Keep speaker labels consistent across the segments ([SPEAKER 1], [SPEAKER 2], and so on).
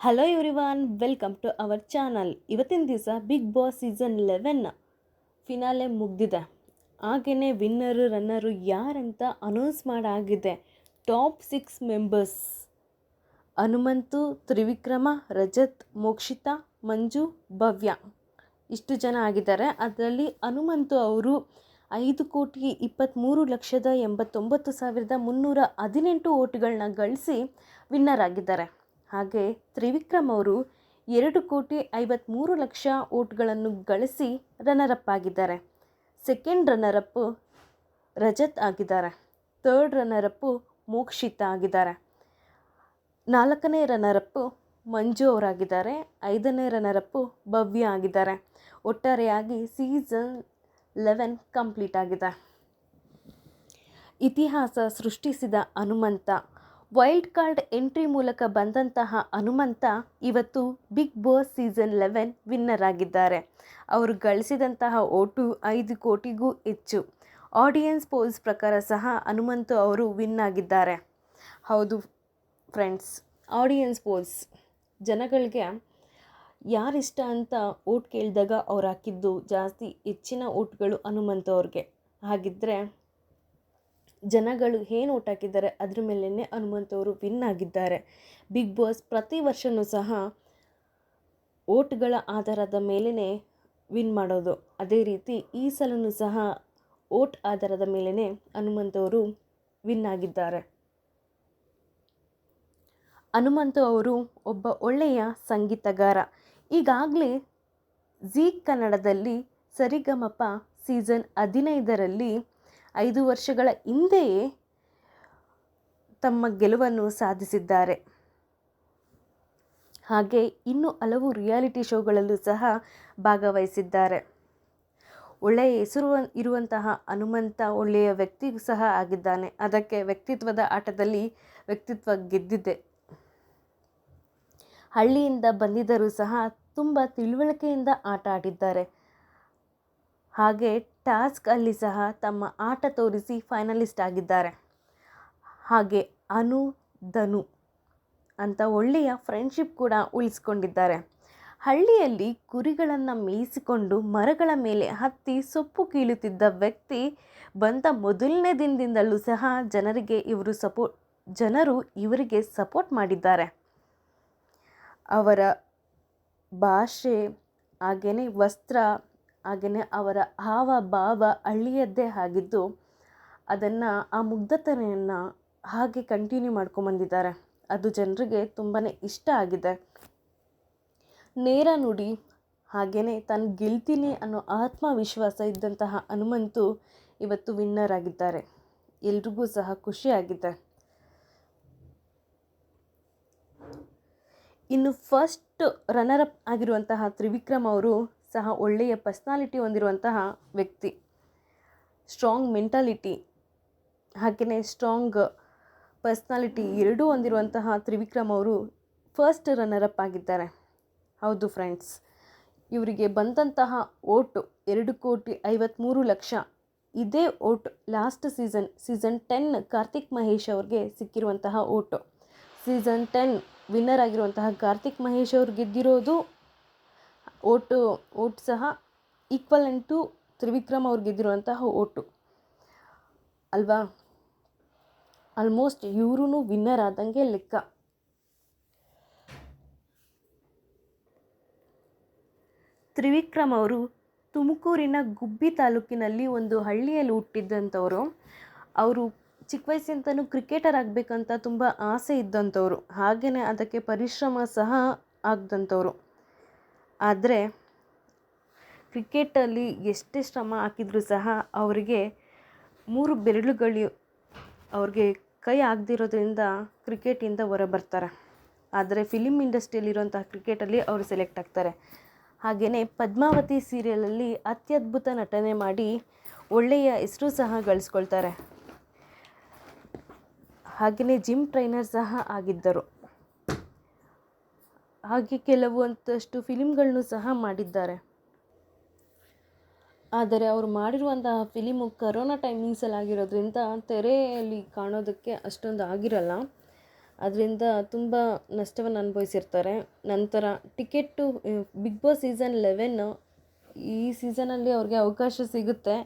[SPEAKER 1] Hello everyone welcome to our channel ಇವತ್ತಿನ ದಿವಸ Bigg Boss season eleven finale ಮುಗ್ದಿದೆ. ಹಾಗೆಯೇ ವಿನ್ನರು ರನ್ನರು ಯಾರಂತ announce ಮಾಡಾಗಿದೆ. Top six members Hanumanthu, Trivikrama, Rajat, Mokshitha, Manju, Bhavya. ಇಷ್ಟು ಜನ ಆಗಿದ್ದಾರೆ. ಅದರಲ್ಲಿ ಹನುಮಂತು ಅವರು ಐದು ಕೋಟಿ ಇಪ್ಪತ್ತ್ಮೂರು ಲಕ್ಷದ ಎಂಬತ್ತೊಂಬತ್ತು ಸಾವಿರದ ಮುನ್ನೂರ ಹದಿನೆಂಟು ಓಟ್ಗಳನ್ನ ಗಳಿಸಿ ವಿನ್ನರ್ ಆಗಿದ್ದಾರೆ. ಹಾಗೆ ತ್ರಿವಿಕ್ರಮ್ ಅವರು ಎರಡು ಕೋಟಿ ಐವತ್ತ್ಮೂರು ಲಕ್ಷ ಓಟ್ಗಳನ್ನು ಗಳಿಸಿ ರನ್ನರಪ್ ಆಗಿದ್ದಾರೆ. ಸೆಕೆಂಡ್ ರನ್ನರಪ್ಪು ರಜತ್ ಆಗಿದ್ದಾರೆ. ಥರ್ಡ್ ರನ್ನರಪ್ಪು ಮೋಕ್ಷಿತ ಆಗಿದ್ದಾರೆ. ನಾಲ್ಕನೇ ರನ್ನರಪ್ಪು ಮಂಜು ಅವರಾಗಿದ್ದಾರೆ. ಐದನೇ ರನ್ನರಪ್ಪು ಭವ್ಯ ಆಗಿದ್ದಾರೆ. ಒಟ್ಟಾರೆಯಾಗಿ ಸೀಸನ್ ಲೆವೆನ್ ಕಂಪ್ಲೀಟ್ ಆಗಿದೆ. ಇತಿಹಾಸ ಸೃಷ್ಟಿಸಿದ ಹನುಮಂತ ವೈಲ್ಡ್ ಕಾರ್ಡ್ ಎಂಟ್ರಿ ಮೂಲಕ ಬಂದಂತಹ ಹನುಮಂತ ಇವತ್ತು Bigg Boss season eleven winner ಆಗಿದ್ದಾರೆ. ಅವರು ಗಳಿಸಿದಂತಹ ಓಟು ಐದು ಕೋಟಿಗೂ ಹೆಚ್ಚು. ಆಡಿಯನ್ಸ್ ಪೋಲ್ಸ್ ಪ್ರಕಾರ ಸಹ ಹನುಮಂತು ಅವರು ವಿನ್ ಆಗಿದ್ದಾರೆ. ಹೌದು ಫ್ರೆಂಡ್ಸ್, ಆಡಿಯನ್ಸ್ ಪೋಲ್ಸ್ ಜನಗಳಿಗೆ ಯಾರಿಷ್ಟ ಅಂತ ಓಟ್ ಕೇಳಿದಾಗ ಅವ್ರು ಹಾಕಿದ್ದು ಜಾಸ್ತಿ ಹೆಚ್ಚಿನ ಓಟ್ಗಳು ಹನುಮಂತ ಅವ್ರಿಗೆ. ಹಾಗಿದ್ದರೆ ಜನಗಳು ಏನು ಓಟ್ ಹಾಕಿದ್ದಾರೆ ಅದ್ರ ಮೇಲೇ ಹನುಮಂತ್ ಅವರು ವಿನ್ ಆಗಿದ್ದಾರೆ. ಬಿಗ್ ಬಾಸ್ ಪ್ರತಿ ವರ್ಷವೂ ಸಹ ಓಟ್ಗಳ ಆಧಾರದ ಮೇಲೇ ವಿನ್ ಮಾಡೋದು. ಅದೇ ರೀತಿ ಈ ಸಲನೂ ಸಹ ಓಟ್ ಆಧಾರದ ಮೇಲೇ ಹನುಮಂತ್ ಅವರು ವಿನ್ ಆಗಿದ್ದಾರೆ. ಹನುಮಂತು ಅವರು ಒಬ್ಬ ಒಳ್ಳೆಯ ಸಂಗೀತಗಾರ. ಈಗಾಗಲೇ ಝೀ ಕನ್ನಡದಲ್ಲಿ ಸರಿಗಮಪ ಸೀಸನ್ ಹದಿನೈದರಲ್ಲಿ ಐದು ವರ್ಷಗಳ ಹಿಂದೆಯೇ ತಮ್ಮ ಗೆಲುವನ್ನು ಸಾಧಿಸಿದ್ದಾರೆ. ಹಾಗೆ ಇನ್ನು ಹಲವು ರಿಯಾಲಿಟಿ ಶೋಗಳಲ್ಲೂ ಸಹ ಭಾಗವಹಿಸಿದ್ದಾರೆ. ಒಳ್ಳೆಯ ಹೆಸರು ಇರುವಂತಹ ಹನುಮಂತ ಒಳ್ಳೆಯ ವ್ಯಕ್ತಿ ಸಹ ಆಗಿದ್ದಾನೆ. ಅದಕ್ಕೆ ವ್ಯಕ್ತಿತ್ವದ ಆಟದಲ್ಲಿ ವ್ಯಕ್ತಿತ್ವ ಗೆದ್ದಿದೆ. ಹಳ್ಳಿಯಿಂದ ಬಂದಿದ್ದರೂ ಸಹ ತುಂಬ ತಿಳುವಳಿಕೆಯಿಂದ ಆಟ ಆಡಿದ್ದಾರೆ. ಹಾಗೆ ಟಾಸ್ಕ್ ಅಲ್ಲಿ ಸಹ ತಮ್ಮ ಆಟ ತೋರಿಸಿ ಫೈನಲಿಸ್ಟ್ ಆಗಿದ್ದಾರೆ. ಹಾಗೆ ಅನು, ಧನು ಅಂತ ಒಳ್ಳೆಯ ಫ್ರೆಂಡ್ಶಿಪ್ ಕೂಡ ಉಳಿಸ್ಕೊಂಡಿದ್ದಾರೆ. ಹಳ್ಳಿಯಲ್ಲಿ ಕುರಿಗಳನ್ನು ಮೇಯಿಸಿಕೊಂಡು ಮರಗಳ ಮೇಲೆ ಹತ್ತಿ ಸೊಪ್ಪು ಕೀಳುತ್ತಿದ್ದ ವ್ಯಕ್ತಿ ಬಂದ ಮೊದಲನೇ ದಿನದಿಂದಲೂ ಸಹ ಜನರಿಗೆ ಇವರು ಸಪೋರ್ಟ್ ಜನರು ಇವರಿಗೆ ಸಪೋರ್ಟ್ ಮಾಡಿದ್ದಾರೆ. ಅವರ ಭಾಷೆ ಹಾಗೆಯೇ ವಸ್ತ್ರ ಹಾಗೆಯೇ ಅವರ ಹಾವ ಭಾವ ಹಳ್ಳಿಯದ್ದೇ ಆಗಿದ್ದು ಅದನ್ನು ಆ ಮುಗ್ಧತನೆಯನ್ನು ಹಾಗೆ ಕಂಟಿನ್ಯೂ ಮಾಡ್ಕೊಂಬಂದಿದ್ದಾರೆ. ಅದು ಜನರಿಗೆ ತುಂಬಾ ಇಷ್ಟ ಆಗಿದೆ. ನೇರ ನುಡಿ ಹಾಗೆಯೇ ತಾನು ಗೆಲ್ತೀನಿ ಅನ್ನೋ ಆತ್ಮವಿಶ್ವಾಸ ಇದ್ದಂತಹ ಹನುಮಂತು ಇವತ್ತು ವಿನ್ನರ್ ಆಗಿದ್ದಾರೆ. ಎಲ್ರಿಗೂ ಸಹ ಖುಷಿಯಾಗಿದೆ. ಇನ್ನು ಫಸ್ಟ್ ರನ್ನರ್ ಅಪ್ ಆಗಿರುವಂತಹ ತ್ರಿವಿಕ್ರಮ್ ಅವರು ಸಹ ಒಳ್ಳೆಯ ಪರ್ಸ್ನಾಲಿಟಿ ಹೊಂದಿರುವಂತಹ ವ್ಯಕ್ತಿ. ಸ್ಟ್ರಾಂಗ್ ಮೆಂಟಾಲಿಟಿ ಹಾಗೆಯೇ ಸ್ಟ್ರಾಂಗ್ ಪರ್ಸ್ನಾಲಿಟಿ ಎರಡೂ ಹೊಂದಿರುವಂತಹ ತ್ರಿವಿಕ್ರಮ್ ಅವರು ಫಸ್ಟ್ ರನ್ನರಪ್ ಆಗಿದ್ದಾರೆ. ಹೌದು ಫ್ರೆಂಡ್ಸ್ ಇವರಿಗೆ ಬಂದಂತಹ ಓಟು ಎರಡು ಕೋಟಿ ಐವತ್ತ್ಮೂರು ಲಕ್ಷ. ಇದೇ vote last season season ten Karthik Mahesh ಅವ್ರಿಗೆ ಸಿಕ್ಕಿರುವಂತಹ ಓಟು. ಸೀಸನ್ ಟೆನ್ ವಿನ್ನರ್ ಆಗಿರುವಂತಹ ಕಾರ್ತಿಕ್ ಮಹೇಶ್ ಅವ್ರು ಗೆದ್ದಿರೋದು ಓಟು, ಓಟ್ ಸಹ ಈಕ್ವಲ್ ಟು ತ್ರಿವಿಕ್ರಮ್ ಅವ್ರು ಗೆದ್ದಿರುವಂತಹ ಓಟು. ಅಲ್ವಾ? ಆಲ್ಮೋಸ್ಟ್ ಇವ್ರೂ ವಿನ್ನರ್ ಆದಂಗೆ ಲೆಕ್ಕ. ತ್ರಿವಿಕ್ರಮ್ ಅವರು ತುಮಕೂರಿನ ಗುಬ್ಬಿ ತಾಲೂಕಿನಲ್ಲಿ ಒಂದು ಹಳ್ಳಿಯಲ್ಲಿ ಹುಟ್ಟಿದ್ದಂಥವರು. ಅವರು ಚಿಕ್ಕ ವಯಸ್ಸಿಂದನೂ ಕ್ರಿಕೆಟರ್ ಆಗಬೇಕಂತ ತುಂಬ ಆಸೆ ಇದ್ದಂಥವ್ರು. ಹಾಗೆಯೇ ಅದಕ್ಕೆ ಪರಿಶ್ರಮ ಸಹ ಆಗ್ದಂಥವ್ರು. ಆದರೆ ಕ್ರಿಕೆಟಲ್ಲಿ ಎಷ್ಟೇ ಶ್ರಮ ಹಾಕಿದರೂ ಸಹ ಅವರಿಗೆ ಮೂರು ಬೆರಳುಗಳು ಅವ್ರಿಗೆ ಕೈ ಆಗದಿರೋದ್ರಿಂದ ಕ್ರಿಕೆಟಿಂದ ಹೊರ ಬರ್ತಾರೆ ಆದರೆ ಫಿಲಿಮ್ ಇಂಡಸ್ಟ್ರಿಯಲ್ಲಿರುವಂತಹ ಕ್ರಿಕೆಟಲ್ಲಿ ಅವರು ಸೆಲೆಕ್ಟ್ ಆಗ್ತಾರೆ. ಹಾಗೆಯೇ ಪದ್ಮಾವತಿ ಸೀರಿಯಲಲ್ಲಿ ಅತ್ಯದ್ಭುತ ನಟನೆ ಮಾಡಿ ಒಳ್ಳೆಯ ಹೆಸರು ಸಹ ಗಳಿಸ್ಕೊಳ್ತಾರೆ. ಹಾಗೆಯೇ ಜಿಮ್ ಟ್ರೈನರ್ ಸಹ ಆಗಿದ್ದರು. ಹಾಗೆ ಕೆಲವು ಅಂತಷ್ಟು ಫಿಲಿಮ್ಗಳನ್ನು ಸಹ ಮಾಡಿದ್ದಾರೆ. ಆದರೆ ಅವರು ಮಾಡಿರುವಂತಹ ಫಿಲಿಮು ಕರೋನಾ ಟೈಮಿಂಗ್ಸಲ್ಲಿ ಆಗಿರೋದ್ರಿಂದ ತೆರೆಯಲ್ಲಿ ಕಾಣೋದಕ್ಕೆ ಅಷ್ಟೊಂದು ಆಗಿರಲ್ಲ. ಅದರಿಂದ ತುಂಬ ನಷ್ಟವನ್ನು ಅನುಭವಿಸಿರ್ತಾರೆ. ನಂತರ ticket Bigg Boss season eleven ಈ ಸೀಸನಲ್ಲಿ ಅವ್ರಿಗೆ ಅವಕಾಶ ಸಿಗುತ್ತೆ.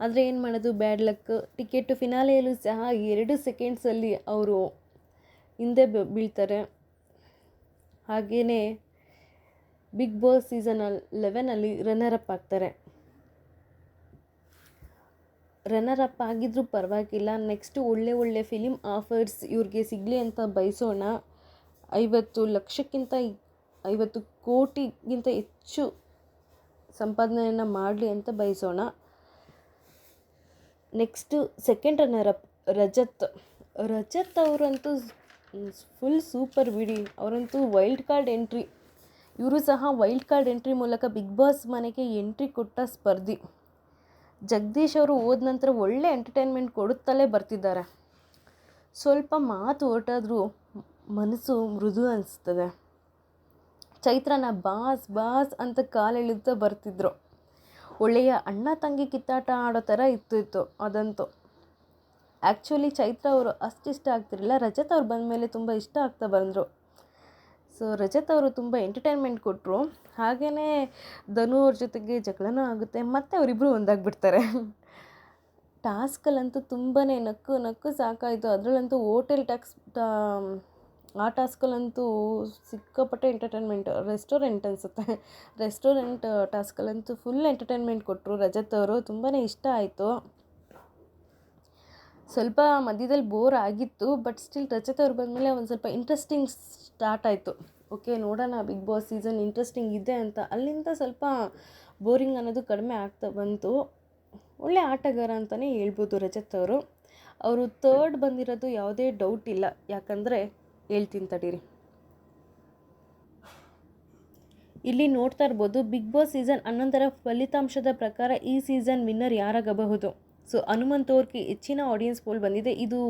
[SPEAKER 1] ಆದರೆ ಏನು ಮಾಡೋದು? Bad luck. ಟಿಕೆಟು ಫಿನಾಲೆಯಲ್ಲೂ ಸಹ ಎರಡು ಸೆಕೆಂಡ್ಸಲ್ಲಿ ಅವರು ಹಿಂದೆ ಬೀಳ್ತಾರೆ. ಹಾಗೆಯೇ ಬಿಗ್ ಬಾಸ್ ಸೀಸನ್ ಲೆವೆನಲ್ಲಿ ರನ್ನರ್ ಅಪ್ ಆಗ್ತಾರೆ. ರನ್ನರ್ ಅಪ್ ಆಗಿದ್ರೂ ಪರವಾಗಿಲ್ಲ. ನೆಕ್ಸ್ಟ್ ಒಳ್ಳೆ ಒಳ್ಳೆ ಫಿಲಿಮ್ ಆಫರ್ಸ್ ಇವ್ರಿಗೆ ಸಿಗಲಿ ಅಂತ ಬಯಸೋಣ. ಐವತ್ತು ಲಕ್ಷಕ್ಕಿಂತ ಐವತ್ತು ಕೋಟಿಗಿಂತ ಹೆಚ್ಚು ಸಂಪಾದನೆಯನ್ನು ಮಾಡಲಿ ಅಂತ ಬಯಸೋಣ. Next second runner up Rajat. Rajat ಅವರಂತೂ ಫುಲ್ ಸೂಪರ್ ಬಿಡಿ. ಅವರಂತೂ ವೈಲ್ಡ್ ಕಾರ್ಡ್ ಎಂಟ್ರಿ ಇವರು ಸಹ ವೈಲ್ಡ್ ಕಾರ್ಡ್ ಎಂಟ್ರಿ ಮೂಲಕ ಬಿಗ್ ಬಾಸ್ ಮನೆಗೆ ಎಂಟ್ರಿ ಕೊಟ್ಟ ಸ್ಪರ್ಧಿ. ಜಗದೀಶ್ ಅವರು ಹೋದ ನಂತರ ಒಳ್ಳೆ ಎಂಟರ್ಟೈನ್ಮೆಂಟ್ ಕೊಡುತ್ತಲೇ ಬರ್ತಿದ್ದಾರೆ. ಸ್ವಲ್ಪ ಮಾತು ಹೊರಟಾದರೂ ಮನಸ್ಸು ಮೃದು ಅನಿಸ್ತದೆ. ಚೈತ್ರನ ಬಾಸ್ ಬಾಸ್ ಅಂತ ಕಾಲೆಳೆಯುತ್ತಾ ಬರ್ತಿದ್ರು. ಒಳ್ಳೆಯ ಅಣ್ಣ, ತಂಗಿ ಕಿತ್ತಾಟ ಆಡೋ ಥರ ಇತ್ತು ಇತ್ತು, ಅದಂತೂ. ಆ್ಯಕ್ಚುಲಿ ಚೈತ್ರ ಅವರು ಅಷ್ಟು ಇಷ್ಟ ಆಗ್ತಿರಲಿಲ್ಲ. ರಜತ್ ಅವ್ರು ಬಂದ ಮೇಲೆ ತುಂಬ ಇಷ್ಟ ಆಗ್ತಾ ಬಂದರು. ಸೊ ರಜತ್ ಅವರು ತುಂಬ ಎಂಟರ್ಟೈನ್ಮೆಂಟ್ ಕೊಟ್ಟರು ಹಾಗೆಯೇ ಧನು ಅವ್ರ ಜೊತೆಗೆ ಜಗಳನೂ ಆಗುತ್ತೆ. ಮತ್ತು ಅವರಿಬ್ಬರು ಒಂದಾಗ್ಬಿಡ್ತಾರೆ. ಟಾಸ್ಕಲ್ಲಂತೂ ತುಂಬಾ ನಕ್ಕು ನಕ್ಕು ಸಾಕಾಯಿತು. ಅದರಲ್ಲಂತೂ ಹೋಟೆಲ್ ಟ್ಯಾಕ್ಸ್ ಆ ಟಾಸ್ಕಲ್ಲಂತೂ ಸಿಕ್ಕಾಪಟ್ಟೆ ಎಂಟರ್ಟೈನ್ಮೆಂಟ್ ರೆಸ್ಟೋರೆಂಟ್ ಅನಿಸುತ್ತೆ. ರೆಸ್ಟೋರೆಂಟ್ ಟಾಸ್ಕಲ್ಲಂತೂ ಫುಲ್ ಎಂಟರ್ಟೈನ್ಮೆಂಟ್ ಕೊಟ್ಟರು ರಜತ್ ಅವರು. ತುಂಬಾ ಇಷ್ಟ ಆಯಿತು. ಸ್ವಲ್ಪ ಮಧ್ಯದಲ್ಲಿ ಬೋರ್ ಆಗಿತ್ತು ಬಟ್ ಸ್ಟಿಲ್ ರಜತ್ ಅವ್ರು ಬಂದಮೇಲೆ ಒಂದು ಸ್ವಲ್ಪ ಇಂಟ್ರೆಸ್ಟಿಂಗ್ ಸ್ಟಾರ್ಟ್ ಆಯಿತು. ಓಕೆ ನೋಡೋಣ ಬಿಗ್ ಬಾಸ್ ಸೀಸನ್ ಇಂಟ್ರೆಸ್ಟಿಂಗ್ ಇದೆ ಅಂತ. ಅಲ್ಲಿಂದ ಸ್ವಲ್ಪ ಬೋರಿಂಗ್ ಅನ್ನೋದು ಕಡಿಮೆ ಆಗ್ತಾ ಬಂತು. ಒಳ್ಳೆ ಆಟಗಾರ ಅಂತಲೇ ಹೇಳ್ಬೋದು ರಜತ್ ಅವರು. ಅವರು ತರ್ಡ್ ಬಂದಿರೋದು ಯಾವುದೇ ಡೌಟ್ ಇಲ್ಲ. ಯಾಕಂದರೆ ಹೇಳ್ತೀನಿ ತಡೀರಿ. ಇಲ್ಲಿ ನೋಡ್ತಾ ಇರ್ಬೋದು ಬಿಗ್ ಬಾಸ್ ಸೀಸನ್ ಹನ್ನೊಂದರ ಫಲಿತಾಂಶದ ಪ್ರಕಾರ ಈ ಸೀಸನ್ ವಿನ್ನರ್ ಯಾರಾಗಬಹುದು? ಸೊ ಹನುಮಂತ್ ಅವ್ರಿಗೆ ಹೆಚ್ಚಿನ ಆಡಿಯನ್ಸ್ ಪೋಲ್ ಬಂದಿದೆ. ಇದು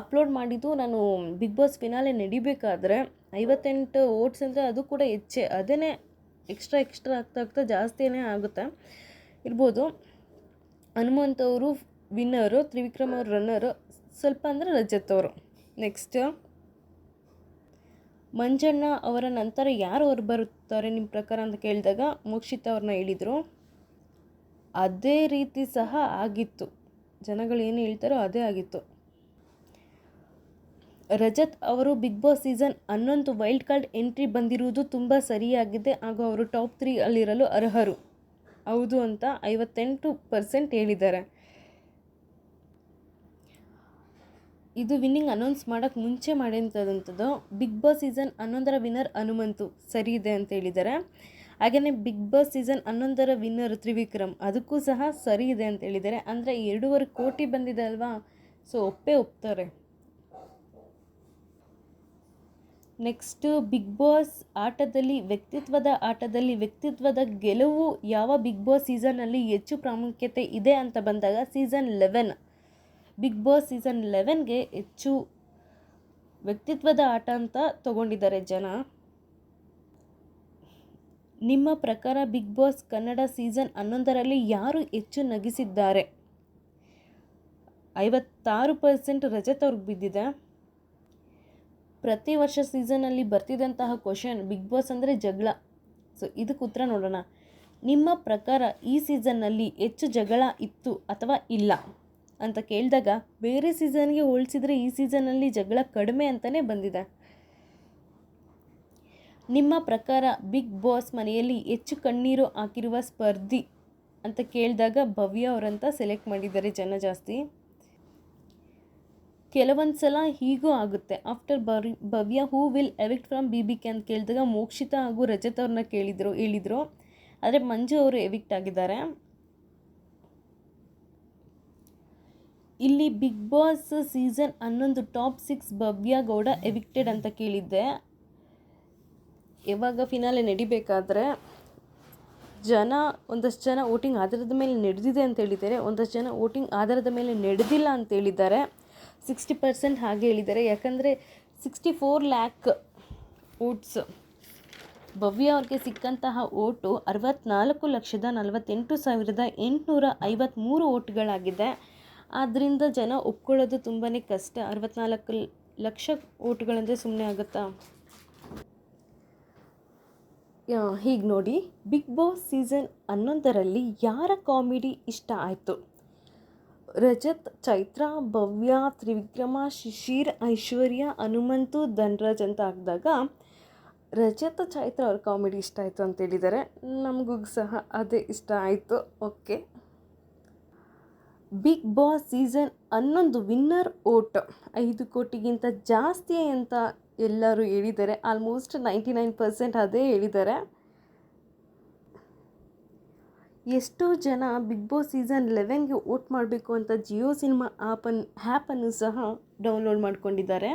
[SPEAKER 1] ಅಪ್ಲೋಡ್ ಮಾಡಿದ್ದು ನಾನು ಬಿಗ್ ಬಾಸ್ ಫಿನಾಲೆ ನಡಿಬೇಕಾದ್ರೆ ಐವತ್ತೆಂಟು ಓಟ್ಸ್ ಅಂದರೆ ಅದು ಕೂಡ ಹೆಚ್ಚೆ ಅದೇ ಎಕ್ಸ್ಟ್ರಾ ಎಕ್ಸ್ಟ್ರಾ ಆಗ್ತಾ ಆಗ್ತಾ ಜಾಸ್ತಿನೇ ಆಗುತ್ತೆ. ಇರ್ಬೋದು ಹನುಮಂತ್ ಅವರು ವಿನ್ನರು ತ್ರಿವಿಕ್ರಮ್ ಅವರು ರನ್ನರು ಸ್ವಲ್ಪ ಅಂದರೆ ರಜತ್ ಅವರು. ನೆಕ್ಸ್ಟ್ ಮಂಜಣ್ಣ ಅವರ ನಂತರ ಯಾರು ಅವ್ರು ಬರುತ್ತಾರೆ ನಿಮ್ಮ ಪ್ರಕಾರ ಅಂತ ಕೇಳಿದಾಗ ಮೋಕ್ಷಿತ ಅವ್ರನ್ನ ಹೇಳಿದರು. ಅದೇ ರೀತಿ ಸಹ ಆಗಿತ್ತು. ಜನಗಳು ಏನು ಹೇಳ್ತಾರೋ ಅದೇ ಆಗಿತ್ತು. ರಜತ್ ಅವರು ಬಿಗ್ ಬಾಸ್ ಸೀಸನ್ ಹನ್ನೊಂದು ವೈಲ್ಡ್ ಕಾರ್ಡ್ ಎಂಟ್ರಿ ಬಂದಿರುವುದು ತುಂಬ ಸರಿಯಾಗಿದೆ. ಹಾಗೂ ಅವರು ಟಾಪ್ ತ್ರೀ ಅಲ್ಲಿರಲು ಅರ್ಹರು. ಹೌದು ಅಂತ ಐವತ್ತೆಂಟು ಪರ್ಸೆಂಟ್ ಹೇಳಿದ್ದಾರೆ. ಇದು ವಿನ್ನಿಂಗ್ ಅನೌನ್ಸ್ ಮಾಡೋಕ್ಕೆ ಮುಂಚೆ ಮಾಡಿದಂಥದ್ದು ಬಿಗ್ ಬಾಸ್ ಸೀಸನ್ ಹನ್ನೊಂದರ ವಿನ್ನರ್ ಹನುಮಂತು ಸರಿ ಇದೆ ಅಂತ ಹೇಳಿದ್ದಾರೆ. ಹಾಗೆಯೇ ಬಿಗ್ ಬಾಸ್ ಸೀಸನ್ ಹನ್ನೊಂದರ ವಿನ್ನರ್ ತ್ರಿವಿಕ್ರಮ್, ಅದಕ್ಕೂ ಸಹ ಸರಿ ಇದೆ ಅಂತ ಹೇಳಿದ್ದಾರೆ. ಅಂದರೆ ಎರಡೂವರೆ ಕೋಟಿ ಬಂದಿದೆ ಅಲ್ವಾ? ಸೊ ಒಪ್ಪೇ ಒಪ್ತಾರೆ. ನೆಕ್ಸ್ಟು ಬಿಗ್ ಬಾಸ್ ಆಟದಲ್ಲಿ ವ್ಯಕ್ತಿತ್ವದ ಆಟದಲ್ಲಿ ವ್ಯಕ್ತಿತ್ವದ ಗೆಲುವು ಯಾವ ಬಿಗ್ ಬಾಸ್ ಸೀಸನ್ನಲ್ಲಿ ಹೆಚ್ಚು ಪ್ರಾಮುಖ್ಯತೆ ಇದೆ ಅಂತ ಬಂದಾಗ season eleven. Big boss season ಲೆವೆನ್ಗೆ ಹೆಚ್ಚು ವ್ಯಕ್ತಿತ್ವದ ಆಟ ಅಂತ ತಗೊಂಡಿದ್ದಾರೆ ಜನ. ನಿಮ್ಮ ಪ್ರಕಾರ ಬಿಗ್ ಬಾಸ್ ಕನ್ನಡ ಸೀಸನ್ ಹನ್ನೊಂದರಲ್ಲಿ ಯಾರು ಹೆಚ್ಚು ನಗಿಸಿದ್ದಾರೆ? ಐವತ್ತಾರು ಪರ್ಸೆಂಟ್ ರಜತ್ ಅವ್ರಿಗೆ ಬಿದ್ದಿದೆ. ಪ್ರತಿ ವರ್ಷ ಸೀಸನಲ್ಲಿ ಬರ್ತಿದ್ದಂತಹ ಕ್ವಶನ್ ಬಿಗ್ ಬಾಸ್ ಅಂದರೆ ಜಗಳ. ಸೊ, ಇದಕ್ಕೆ ಉತ್ತರ ನೋಡೋಣ. ನಿಮ್ಮ ಪ್ರಕಾರ ಈ ಸೀಸನ್ನಲ್ಲಿ ಹೆಚ್ಚು ಜಗಳ ಇತ್ತು ಅಥವಾ ಇಲ್ಲ? ಅಂತ ಕೇಳಿದಾಗ, ಬೇರೆ ಸೀಸನ್ಗೆ ಹೋಲಿಸಿದರೆ ಈ ಸೀಸನ್ನಲ್ಲಿ ಜಗಳ ಕಡಿಮೆ ಅಂತಲೇ ಬಂದಿದೆ. ನಿಮ್ಮ ಪ್ರಕಾರ ಬಿಗ್ ಬಾಸ್ ಮನೆಯಲ್ಲಿ ಹೆಚ್ಚು ಕಣ್ಣೀರು ಹಾಕಿರುವ ಸ್ಪರ್ಧಿ ಅಂತ ಕೇಳಿದಾಗ ಭವ್ಯ ಅವರಂತ ಸೆಲೆಕ್ಟ್ ಮಾಡಿದ್ದಾರೆ ಜನ ಜಾಸ್ತಿ. ಕೆಲವೊಂದು ಸಲ ಹೀಗೂ ಆಗುತ್ತೆ. ಆಫ್ಟರ್ ಬರ್ Bhavya who will evict from B B K ಅಂತ ಕೇಳಿದಾಗ ಮೋಕ್ಷಿತ ಹಾಗೂ ರಜತ್ ಅವ್ರನ್ನ ಕೇಳಿದರು, ಹೇಳಿದರು. ಆದರೆ ಮಂಜು ಅವರು ಎವಿಕ್ಟ್ ಆಗಿದ್ದಾರೆ. ಇಲ್ಲಿ ಬಿಗ್ ಬಾಸ್ ಸೀಸನ್ ಹನ್ನೊಂದು top six Bhavya Gowda evicted ಅಂತ ಕೇಳಿದ್ದೆ. ಯಾವಾಗ ಫಿನಾಲೆ ನಡಿಬೇಕಾದ್ರೆ ಜನ, ಒಂದಷ್ಟು ಜನ ವೋಟಿಂಗ್ ಆಧಾರದ ಮೇಲೆ ನಡೆದಿದೆ ಅಂತ ಹೇಳಿದ್ದಾರೆ. ಒಂದಷ್ಟು ಜನ ವೋಟಿಂಗ್ ಆಧಾರದ ಮೇಲೆ ನಡೆದಿಲ್ಲ ಅಂತ ಹೇಳಿದ್ದಾರೆ. ಸಿಕ್ಸ್ಟಿ ಪರ್ಸೆಂಟ್ ಹಾಗೆ ಹೇಳಿದ್ದಾರೆ. ಯಾಕಂದರೆ sixty four lakh votes Bhavya ಅವ್ರಿಗೆ ಸಿಕ್ಕಂತಹ ಓಟು ಅರವತ್ನಾಲ್ಕು ಲಕ್ಷದ ನಲವತ್ತೆಂಟು ಸಾವಿರದ ಎಂಟುನೂರ ಐವತ್ತ್ಮೂರು ಓಟ್ಗಳಾಗಿದೆ. ಆದ್ದರಿಂದ ಜನ ಒಪ್ಕೊಳ್ಳೋದು ತುಂಬಾ ಕಷ್ಟ. ಅರವತ್ನಾಲ್ಕು ಲಕ್ಷ ಓಟ್ಗಳಂದರೆ ಸುಮ್ಮನೆ ಆಗುತ್ತಾ? ಹೀಗೆ ನೋಡಿ. ಬಿಗ್ ಬಾಸ್ ಸೀಸನ್ ಹನ್ನೊಂದರಲ್ಲಿ ಯಾರ ಕಾಮಿಡಿ ಇಷ್ಟ ಆಯಿತು? ರಜತ್, ಚೈತ್ರ, ಭವ್ಯ, ತ್ರಿವಿಕ್ರಮ, ಶಿಶಿರ್, ಐಶ್ವರ್ಯ, ಹನುಮಂತು, ಧನ್ರಾಜ್ ಅಂತ ಆಗಿದಾಗ ರಜತ್, ಚೈತ್ರ ಅವ್ರ ಕಾಮಿಡಿ ಇಷ್ಟ ಆಯಿತು ಅಂತ ಹೇಳಿದ್ದಾರೆ. ನಮಗೂ ಸಹ ಅದೇ ಇಷ್ಟ ಆಯಿತು. ಓಕೆ. ಬಿಗ್ ಬಾಸ್ ಸೀಸನ್ ಹನ್ನೊಂದು ವಿನ್ನರ್ ಓಟ್ ಐದು ಕೋಟಿಗಿಂತ ಜಾಸ್ತಿ ಅಂತ ಎಲ್ಲರೂ ಹೇಳಿದ್ದಾರೆ. ಆಲ್ಮೋಸ್ಟ್ ನೈಂಟಿ ನೈನ್ ಪರ್ಸೆಂಟ್ ಅದೇ ಹೇಳಿದ್ದಾರೆ. ಎಷ್ಟೋ ಜನ ಬಿಗ್ ಬಾಸ್ ಸೀಸನ್ ಲೆವೆನ್ಗೆ ಓಟ್ ಮಾಡಬೇಕು ಅಂತ ಜಿಯೋ ಸಿನಿಮಾ ಆ್ಯಪನ್ನು ಆ್ಯಪನ್ನು ಸಹ ಡೌನ್ಲೋಡ್ ಮಾಡ್ಕೊಂಡಿದ್ದಾರೆ.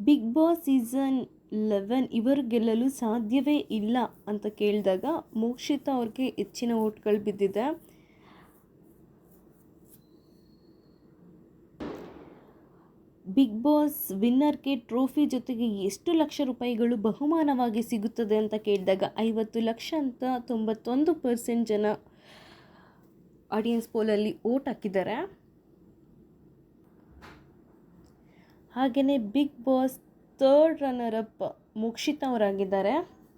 [SPEAKER 1] ಬಿಗ್ ಬಾಸ್ ಸೀಸನ್ ಲೆವೆನ್ ಇವರು ಗೆಲ್ಲಲು ಸಾಧ್ಯವೇ ಇಲ್ಲ ಅಂತ ಕೇಳಿದಾಗ ಮೋಕ್ಷಿತ ಅವ್ರಿಗೆ ಹೆಚ್ಚಿನ ಓಟ್ಗಳು ಬಿದ್ದಿದೆ. ಬಿಗ್ ಬಾಸ್ ವಿನ್ನರ್ಗೆ ಟ್ರೋಫಿ ಜೊತೆಗೆ ಎಷ್ಟು ಲಕ್ಷ ರೂಪಾಯಿಗಳು ಬಹುಮಾನವಾಗಿ ಸಿಗುತ್ತದೆ ಅಂತ ಕೇಳಿದಾಗ ಐವತ್ತು ಲಕ್ಷ ಅಂತ ತೊಂಬತ್ತೊಂದು ಪರ್ಸೆಂಟ್ ಜನ ಆಡಿಯನ್ಸ್ ಪೋಲಲ್ಲಿ ಓಟ್ ಹಾಕಿದ್ದಾರೆ. ಹಾಗೆಯೇ big boss third runner up Mukshith ಅವರಾಗಿದ್ದಾರೆ.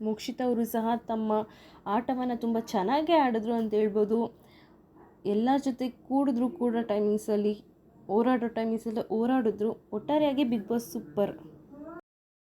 [SPEAKER 1] Mukshith ಅವರು ಸಹ ತಮ್ಮ ಆಟವನ್ನು ತುಂಬ ಚೆನ್ನಾಗೇ ಆಡಿದ್ರು ಅಂತ ಹೇಳ್ಬೋದು. ಎಲ್ಲರ ಜೊತೆ ಕೂಡಿದ್ರು ಕೂಡ ಟೈಮಿಂಗ್ಸಲ್ಲಿ ಹೋರಾಡೋ ಟೈಮಿಂಗ್ಸಲ್ಲಿ ಹೋರಾಡಿದ್ರು. ಒಟ್ಟಾರೆಯಾಗಿ ಬಿಗ್ ಬಾಸ್ ಸೂಪರ್